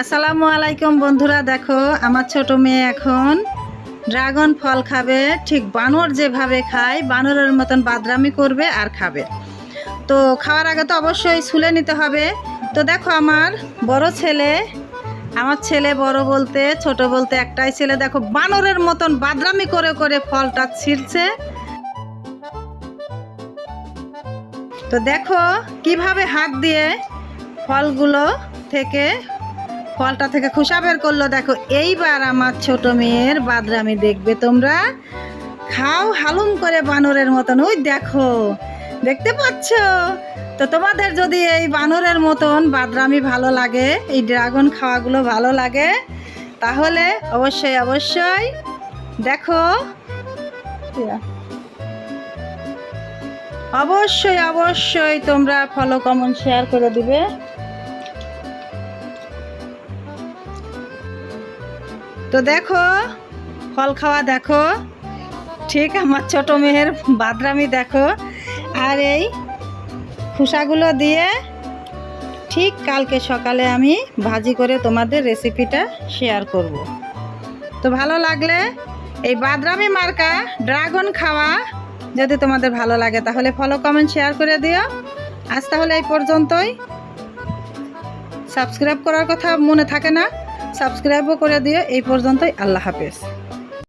আসসালামু আলাইকুম বন্ধুরা, দেখো আমার ছোট মেয়ে এখন ড্রাগন ফল খাবে। ঠিক বানর যেভাবে খায়, বানরের মতন বাদরামি করবে আর খাবে। তো খাওয়ার আগে তো অবশ্যই ছুলে নিতে হবে। তো দেখো আমার বড় ছেলে, আমার ছেলে বড় বলতে, ছোট বলতে একটাই ছেলে। দেখো বানরের মতন বাদরামি করে করে ফলটা ছিঁড়ছে। তো দেখো কীভাবে হাত দিয়ে ফলগুলো থেকে ফলটা থেকে খোসা বের করল। দেখো, এইবার আমার ছোট মেয়ের বাদরামি দেখবে তোমরা। খাও হালুম করে বানরের মতন। ওই দেখো, দেখতে পাচ্ছ? তো তোমাদের যদি এই বানরের মতন বাদরামি ভালো লাগে, এই ড্রাগন খাওয়াগুলো ভালো লাগে, তাহলে অবশ্যই অবশ্যই দেখো। অবশ্যই অবশ্যই তোমরা ফলো কমেন্ট শেয়ার করে দিবে। তো দেখো, ফল খাওয়া দেখো। ঠিক আমার ছোট মেয়ের বাদরামি দেখো। আর এই খোসাগুলো দিয়ে ঠিক কালকে সকালে আমি ভাজি করে তোমাদের রেসিপিটা শেয়ার করব। তো ভালো লাগলে এই বাদরামি মার্কা ড্রাগন খাওয়া যদি তোমাদের ভালো লাগে, তাহলে ফলো কমেন্ট শেয়ার করে দিও। আজ তাহলে এই পর্যন্তই। সাবস্ক্রাইব করার কথা মনে থাকে না। সাবস্ক্রাইবও করে দিও। এই পর্যন্তই আল্লাহ হাফেজ।